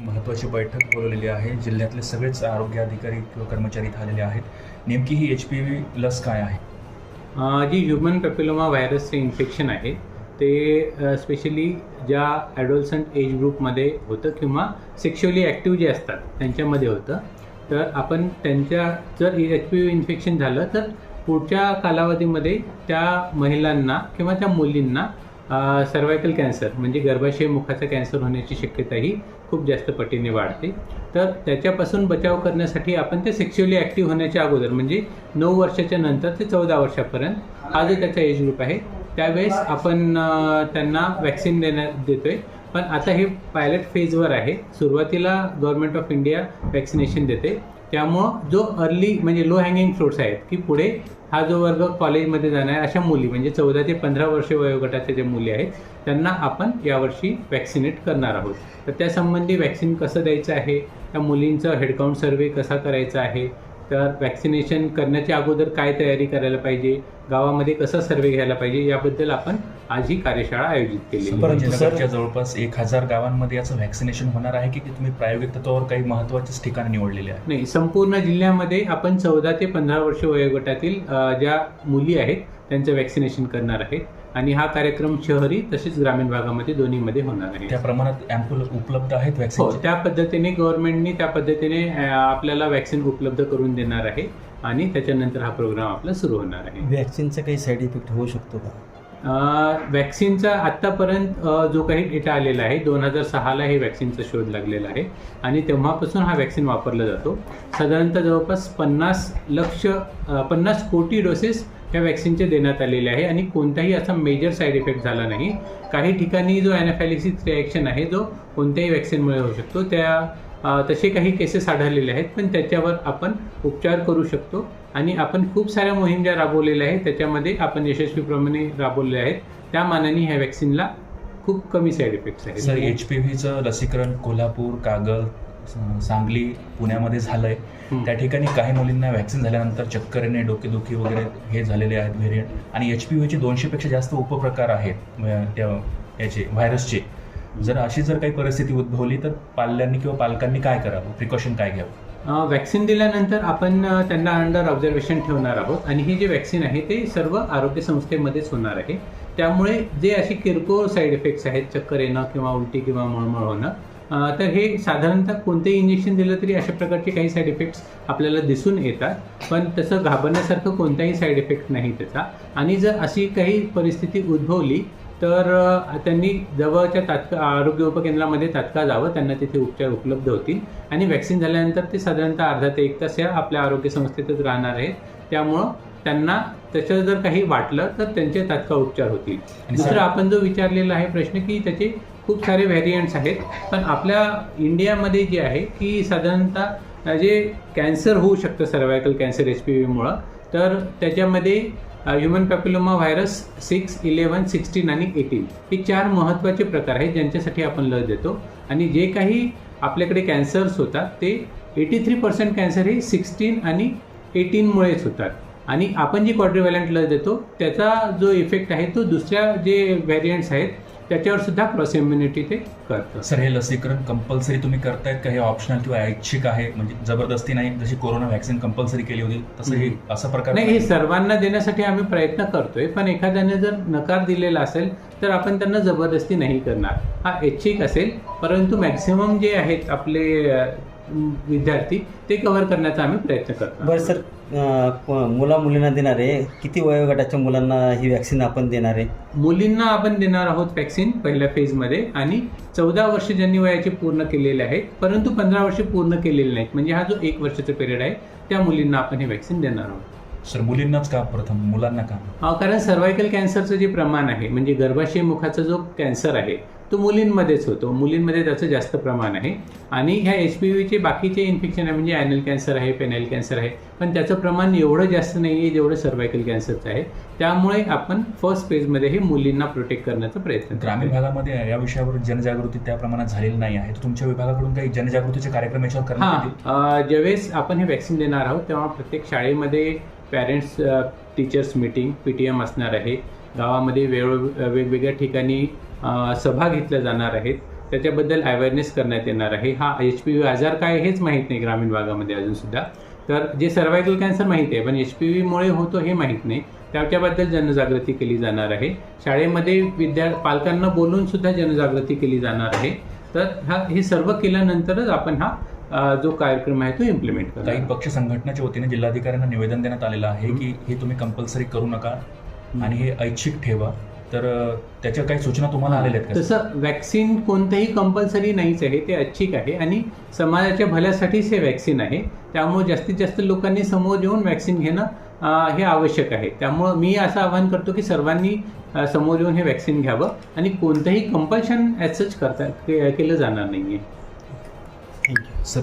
महत्त्वाची बैठक बोलवलेली आहे. जिल्ह्यातले सगळेच आरोग्य अधिकारी किंवा कर्मचारी झालेले आलेले आहेत. नेमकी ही एच पी व्ही लस काय आहे? जी ह्युमन पेपिलोमा व्हायरसचे इन्फेक्शन आहे ते स्पेशली ज्या ॲडोल्सन एज ग्रुपमध्ये होतं किंवा सेक्शुअली ॲक्टिव्ह जे असतात त्यांच्यामध्ये होतं. तर आपण त्यांच्या जर एच पी व्ही इन्फेक्शन झालं तर पुढच्या कालावधीमध्ये त्या महिलांना किंवा त्या मुलींना सर्वायकल कॅन्सर म्हणजे गर्भाशय मुखाचा कॅन्सर होण्याची शक्यताही खूप जास्त पटीने वाढते. तर त्याच्यापासून बचाव करण्यासाठी आपण ते सेक्शुअली ॲक्टिव्ह होण्याच्या अगोदर म्हणजे नऊ वर्षाच्या नंतर ते चौदा वर्षापर्यंत हा जो त्याचा एज ग्रुप आहे त्यावेळेस आपण त्यांना वॅक्सिन देण्यात देतोय. पण आता हे पायलट फेजवर आहे. सुरुवातीला गव्हर्नमेंट ऑफ इंडिया वॅक्सिनेशन देते. त्यामुळं जो अर्ली म्हणजे लो हँगिंग फ्रुट्स आहेत की पुढे हा जो वर्ग कॉलेजमध्ये जाणार आहे अशा मुली म्हणजे चौदा ते पंधरा वर्षे वयोगटाच्या ज्या मुली आहेत त्यांना आपण यावर्षी वॅक्सिनेट करणार आहोत. तर त्यासंबंधी वॅक्सिन कसं द्यायचं आहे? त्या मुलींचा हेडकाउंट सर्वे कसा करायचा आहे? तर वॅक्सिनेशन करण्याच्या अगोदर काय तयारी करायला पाहिजे? गावामध्ये कसा सर्वे घ्यायला पाहिजे? याबद्दल आपण आज ही कार्यशाळा आयोजित आहे. परंतु सर- संभाजीनगरच्या जवळपास एक हजार गावांमध्ये याचं व्हॅक्सिनेशन होणार आहे की तुम्ही प्रायोगिक तत्वावर काही महत्त्वाचेच ठिकाण निवडलेले आहे? नाही संपूर्ण जिल्ह्यामध्ये आपण चौदा ते पंधरा वर्ष वयोगटातील ज्या मुली आहेत त्यांचं वॅक्सिनेशन करणार आहे आणि हा कार्यक्रम शहरी तसेच ग्रामीण भागामध्ये दोन्हीमध्ये होणार आहे. त्या प्रमाणात अँपुल उपलब्ध आहेत हो व्हॅक्सिन त्या पद्धतीने गव्हर्नमेंटनी त्या पद्धतीने आपल्याला वॅक्सिन उपलब्ध करून देणार आहे आणि त्याच्यानंतर हा प्रोग्राम आपला सुरू होणार आहे. वॅक्सिनचा काही साईड इफेक्ट होऊ शकतो का? वॅक्सिनचा आत्तापर्यंत जो काही डेटा आलेला आहे दोन हजार सहाला हे वॅक्सिनचा शोध लागलेला आहे. आणि तेव्हापासून हा वॅक्सिन वापरला जातो. साधारणतः जवळपास पन्नास लक्ष पन्नास कोटी डोसेस या वॅक्सिनचे देण्यात आलेले आहे. आणि कोणताही असा मेजर साईड इफेक्ट झाला नाही. काही ठिकाणी जो ॲनाफॅलिसिस रिॲक्शन आहे जो कोणत्याही वॅक्सिनमुळे होऊ शकतो त्या तसे काही केसेस आढळलेले आहेत पण त्याच्यावर आपण उपचार करू शकतो. आणि आपण खूप साऱ्या मोहीम ज्या राबवलेल्या आहेत त्याच्यामध्ये आपण यशस्वीप्रमाणे राबवले आहेत. त्या मानाने ह्या वॅक्सिनला खूप कमी साईड इफेक्ट्स आहेत. सर एच पी व्हीचं लसीकरण कोल्हापूर कागल सांगली पुण्यामध्ये झालंय. त्या ठिकाणी काही मुलींना व्हॅक्सिन झाल्यानंतर चक्कर येणे डोकेदुखी वगैरे हे झालेले आहेत व्हेरियंट आणि एच पी व्हीचे दोनशेपेक्षा जास्त उपप्रकार आहेत त्या याचे व्हायरसचे जर अशी जर काही परिस्थिती उद्भवली तर पाल्यांनी किंवा पालकांनी काय करावं? प्रिकॉशन काय घ्यावं? वॅक्सिन दिल्यानंतर आपण त्यांना अंडर ऑब्झर्वेशन ठेवणार आहोत आणि हे जे वॅक्सिन आहे ते सर्व आरोग्य संस्थेमध्येच होणार आहे. त्यामुळे जे असे किरकोळ साईड इफेक्ट्स आहेत चक्कर येणं किंवा उलटी किंवा मळमळ होणं तर हे साधारणतः कोणतेही इंजेक्शन दिलं तरी अशा प्रकारचे काही साईड इफेक्ट्स आपल्याला दिसून येतात. पण तसं घाबरण्यासारखं कोणताही साईड इफेक्ट नाही त्याचा. आणि जर अशी काही परिस्थिती उद्भवली तर त्यांनी जवळच्या तात्काळ आरोग्य उपकेंद्रामध्ये तात्काळ जावं. त्यांना तिथे उपचार उपलब्ध होतील. आणि वॅक्सिन झाल्यानंतर ते साधारणतः अर्धा ते एक तास या आपल्या आरोग्य संस्थेतच राहणार आहेत. त्यामुळं त्यांना त्याचं जर काही वाटलं तर त्यांचे तात्काळ उपचार होतील. दुसरं सर- आपण जो विचारलेला आहे प्रश्न की त्याचे खूप सारे व्हॅरियंट्स आहेत. पण आपल्या इंडियामध्ये जे आहे की साधारणतः जे कॅन्सर होऊ शकतं सर्वायकल कॅन्सर एच पी व्हीमुळं तर त्याच्यामध्ये human papilloma virus six eleven sixteen आणि एटीन हे चार महत्त्वाचे प्रकार आहेत ज्यांच्यासाठी आपण लस देतो. आणि जे काही आपल्याकडे कॅन्सर्स होतात ते एटी थ्री पर्सेंट कॅन्सर हे सिक्स्टीन आणि एटीनमुळेच होतात. आणि आपण जी क्वाड्रिव्हॅलंट लस देतो त्याचा जो इफेक्ट आहे तो दुसऱ्या जे व्हॅरियंट्स आहेत त्याच्यावर सुद्धा क्रॉस इम्युनिटी ते करतं. सर हे लसीकरण कंपल्सरी तुम्ही करतायत का? हे ऑप्शनल किंवा ऐच्छिक आहे? म्हणजे जबरदस्ती नाही जशी कोरोना व्हॅक्सिन कंपल्सरी केली होती तसं हे असा प्रकार नाही हे सर्वांना देण्यासाठी आम्ही प्रयत्न करतोय पण एखाद्याने जर नकार दिलेला असेल तर आपण त्यांना जबरदस्ती नाही करणार. हा ऐच्छिक असेल परंतु मॅक्सिमम जे आहेत आपले विद्यार्थी ते कव्हर करण्याचा आम्ही प्रयत्न करतो. बरं सर मुला मुलींना देणार आहे किती वयोगटाच्या मुलांना ही वॅक्सिन आपण देणार? आहे मुलींना आपण देणार आहोत वॅक्सिन पहिल्या फेजमध्ये आणि चौदा वर्ष ज्यांनी वयाचे पूर्ण केलेले आहेत परंतु पंधरा वर्ष पूर्ण केलेले नाहीत. म्हणजे हा जो एक वर्षाचा पिरियड आहे त्या मुलींना आपण हे वॅक्सिन देणार आहोत. सर मुलींनाच का प्रथम? मुलांना का? कारण सर्वायकल कॅन्सरचं जे प्रमाण आहे म्हणजे गर्भाशय मुखाचा जो कॅन्सर आहे तो मुलींमध्येच होतो. मुलींमध्ये त्याचं जास्त प्रमाण आहे. आणि ह्या एच पी व्हीचे बाकीचे इन्फेक्शन आहे म्हणजे ॲनल कॅन्सर आहे पेनाईल कॅन्सर आहे. पण त्याचं प्रमाण एवढं जास्त नाही आहे जेवढं सर्वायकल कॅन्सरचं आहे. त्यामुळे आपण फर्स्ट फेजमध्ये हे मुलींना प्रोटेक्ट करण्याचा प्रयत्न ग्रामीण. भागामध्ये या विषयावर जनजागृती त्या प्रमाणात झालेली नाही आहे. तुमच्या विभागाकडून काही जनजागृतीचे कार्यक्रम याच्यावर हां अ, ज्यावेळेस आपण हे वॅक्सिन देणार आहोत तेव्हा प्रत्येक शाळेमध्ये parents teachers meeting P T M असणार आहे. गावामध्ये वेळ वेगवेगळ्या ठिकाणी सभा घेतल्या जाणार आहेत. त्याच्याबद्दल अवेअरनेस करण्यात येणार आहे. हा एच पी व्ही आजार काय हेच माहीत नाही ग्रामीण भागामध्ये अजूनसुद्धा तर जे सर्वायकल कॅन्सर माहीत आहे पण एच पी व्हीमुळे होतो हे माहीत नाही. त्याच्याबद्दल जनजागृती केली जाणार आहे. शाळेमध्ये विद्या पालकांना बोलून सुद्धा जनजागृती केली जाणार आहे. तर हा हे सर्व केल्यानंतरच आपण हा जो कार्यक्रम आहे तो इम्प्लिमेंट काही करतो पक्ष संघटनेच्या वतीने जिल्हाधिकाऱ्यांना निवेदन देण्यात आलेलं आहे की हे तुम्ही कंपल्सरी करू नका. आणि हे ऐच्छिक ठेवा. तर त्याच्या काही सूचना तुम्हाला आलेल्या आहेत तसं वॅक्सिन कोणतंही कंपल्सरी नाहीच आहे. ते ऐच्छिक आहे आणि समाजाच्या भल्यासाठीच हे वॅक्सिन आहे. त्यामुळे जास्तीत जास्त लोकांनी समोर येऊन वॅक्सिन घेणं हे आवश्यक आहे. त्यामुळं मी असं आवाहन करतो की सर्वांनी समोर येऊन हे वॅक्सिन घ्यावं आणि कोणतंही कंपल्शन ॲज सच करता के- केलं जाणार नाही आहे सर